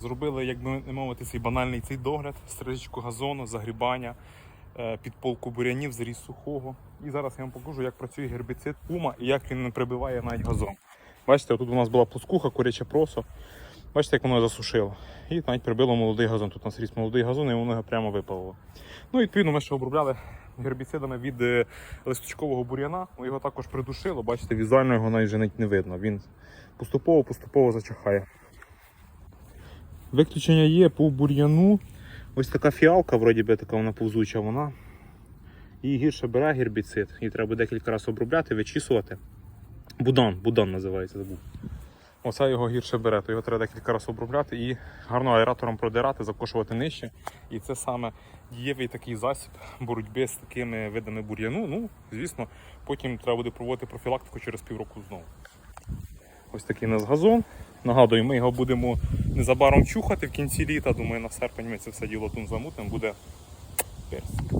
Зробили, як би не мовити, цей банальний цей догляд, стрижечку газону, загрібання, е, підполку бурянів, зріз сухого. І зараз я вам покажу, як працює гербіцид пума і як він не прибиває навіть газон. Бачите, тут у нас була пускуха, куряче просо. Бачите, як воно засушило. І навіть прибило молодий газон. Тут у нас ріс молодий газон і воно його прямо випалило. Ну, відповідно, ми ще обробляли гербіцидами від е, листочкового бур'яна. Його також придушило. Бачите, візуально його навіть не видно. Він поступово-поступово зачахає. Виключення є по бур'яну. Ось така фіалка, вроді би така вона повзуча, вона. Її гірше бере гербіцид. Її треба декілька разів обробляти, вичісувати. Будан, будан називається, забув. Оце його гірше бере, то його треба декілька разів обробляти і гарно аератором продирати, закошувати нижче. І це саме дієвий такий засіб боротьби з такими видами бур'яну. Ну, звісно, потім треба буде проводити профілактику через півроку знову. Ось такий у нас газон. Нагадую, ми його будемо незабаром чухати в кінці літа. Думаю, на серпень ми це все діло тут замутимо, буде персик.